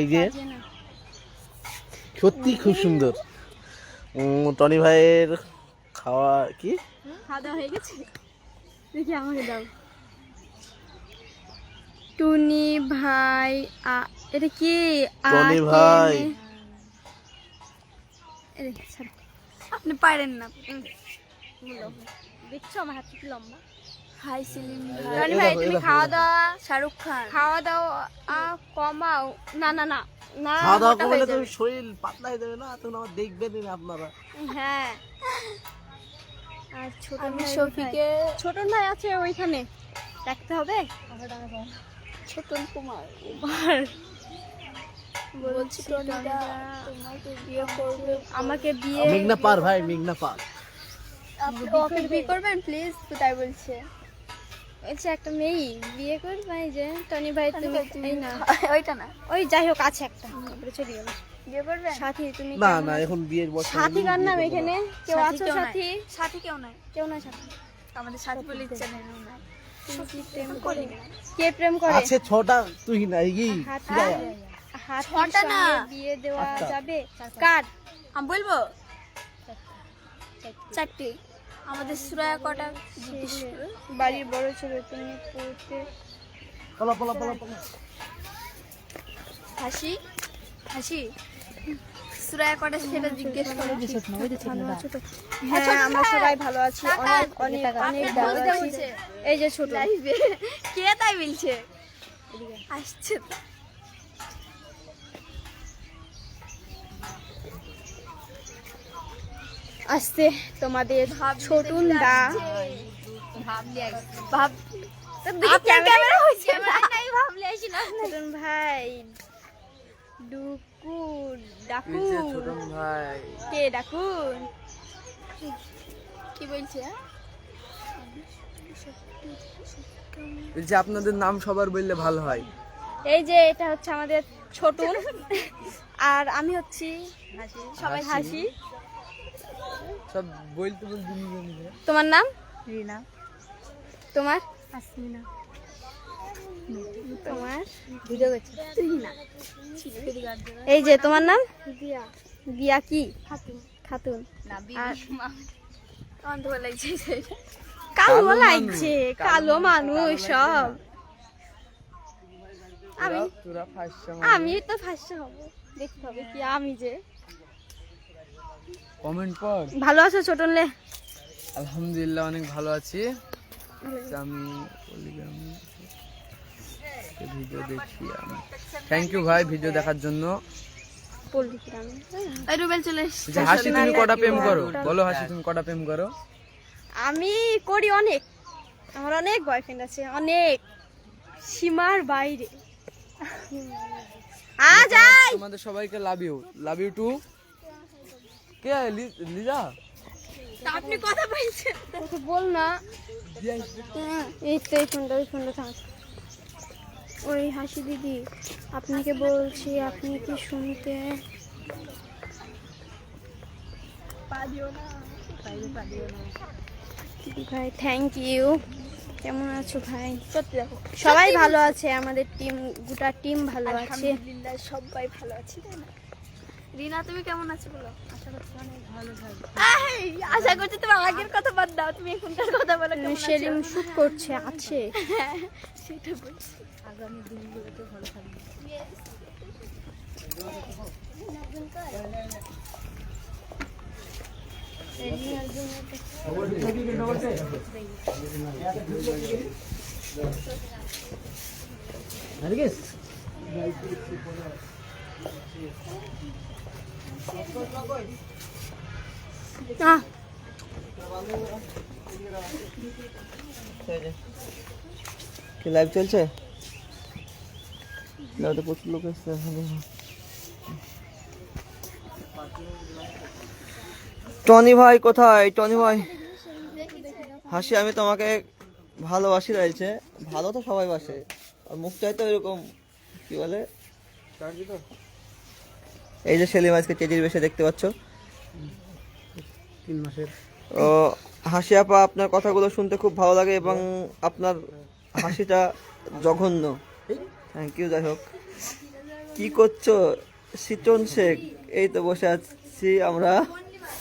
এই যে? সত্যি খুব সুন্দর। টনি ভাইয়ের খাওয়া কি? খাওয়া দাওয়া হয়ে গেছে? দেখি আমাকে দাও। টুনি ভাই এটা কি? টনি ভাই। আপনি পারেন না। দেখছ আমার হাত কি লম্বা? হাই সিলিম টনি ভাই তুমি খাওয়া দাওয়া শাহরুখ খান খাওয়া দাওয়া কমাও না না না না খাওয়া দাওয়া করলে হয়ে শরীর পাতলা হয়ে যাবে না তখন আমার দেখবেনই না আপনারা হ্যাঁ আর ছোট ভাই শফিকে ছোট ভাই আছে ওইখানে রাখতে হবে ছোটন কুমার কুমার বলছি টনিদা তোমাকে বিয়ে করবে আমাকে বিয়ে মেঘনা পার ভাই মেঘনা পার ওকে বিয়ে করবেন প্লিজ তাই বলছে বলছে একটা মেয়ে বিয়ে করবে এই যে টনি ভাই তুমি এই না। ওইটা না। ওই যাই হোক আছে একটা। তারপরে চলে গেল বিয়ে করবে? সাথী তুমি না না এখন বিয়ের বয়স সাথী কার নাম এখানে? কেউ আছো কেউ নাই। সাথী? সাথী কেউ নাই। কেউ না সাথী। আমাদের সাথী বলে ইচ্ছা নেই তুমি কি প্রেম করে করে? আছে ছটা তুই না কি? হাত ফিরাইয়া। ছটা না। বিয়ে দেওয়া যাবে। কার? আমি বলব? চারটি। আমাদের সুরায়া কটা জিজ্ঞেস করো। বাড়ির বড় ছেলে তুমি পড়তে পালা পালা পালা পালা। হাসি? হাসি? সুরায়া কটা সেটা জিজ্ঞেস করো। হ্যাঁ আমরা সবাই ভালো আছি। অনেক অনেক অনেক ভালো আছি। এই যে ছোট। লাইভে। কে তাই বলছে? আসছে আসতে তোমাদের ছোটুন দা। ভাব ক্যামেরা হয়েছে ছোটুন ভাই ডুকুর ডাকু এই যে ছোটন ভাই। কে ডাকুন? কি বলছে? হ্যাঁ? আপনাদের নাম সবার বললে ভালো হয়। এই যে এটা হচ্ছে আমাদের ছোটুন। আর আমি হচ্ছি সবাই হাসি। সব বলতে তোমার নাম? রিনা। তোমার? আসমিনা। তোমার? ভিডিও করছে এই যে তোমার নাম? দিয়া। দিয়া কি? খাতুন। না আর- অন্ধ লাগছে। কালো কালো লাগছে কালো মানুষ সব। আমি আমি তো ফার্স্ট হব। দেখতে হবে কি আমি যে কমেন্ট পর ভালো আছো ছোটনলে? আলহামদুলিল্লাহ অনেক ভালো আছি। আমি পলিগ্রামে ভিডিও দেখি আমি। থ্যাংক ইউ ভাই ভিডিও দেখার জন্য। হাসি তুমি কটা প্রেম করো? বলো হাসি তুমি কটা প্রেম করো? আমি করি অনেক। আমার অনেক বয়ফ্রেন্ড আছে অনেক। সীমার বাইরে। আ যাই। তোমাদের সবাইকে love you love you too কে লিজা? আপনি কথা বলছেন। কথা বল না। হ্যাঁ, এই তো এই ফোনটা ওই ফোনটা থাক। ওই হাসি দিদি আপনাকে বলছি আপনি কি শুনতে? ভাই থ্যাংক ইউ কেমন আছো ভাই? সত্যি দেখো সবাই ভালো আছে আমাদের টিম গোটা টিম ভালো আছে। আলহামদুলিল্লাহ সবাই ভালো আছে তাই না? রিনা তুমি কেমন আছো বলো? আশা করছি অনেক ভালো থাকবে। আশা করছি তোমার আগের কথা বাদ দাও তুমি এখনকার কথা বলো কেমন আছো? সেলিম শুট করছে আছে। হ্যাঁ, সেটা বলছি। আগামী দিনগুলোতে ভালো থাকবে। কি লাইভ চলছে? লাইভে প্রচুর লোক এসছে টনি ভাই কোথায়? টনি ভাই। হাসি, আমি তোমাকে ভালোবাসি রয়েছে। ভালো তো সবাই বাসে। আর মুখটাই তো এরকম, কি বলে? এই যে সেলিম আজকে চেজির বেশে দেখতে পাচ্ছ। তিন মাসের। ও হাসি আপা আপনার কথাগুলো শুনতে খুব ভালো লাগে এবং আপনার হাসিটা জঘন্য। থ্যাংক ইউ যাই হোক। কী করছ? সিটন শেখ এই তো বসে আছি আমরা।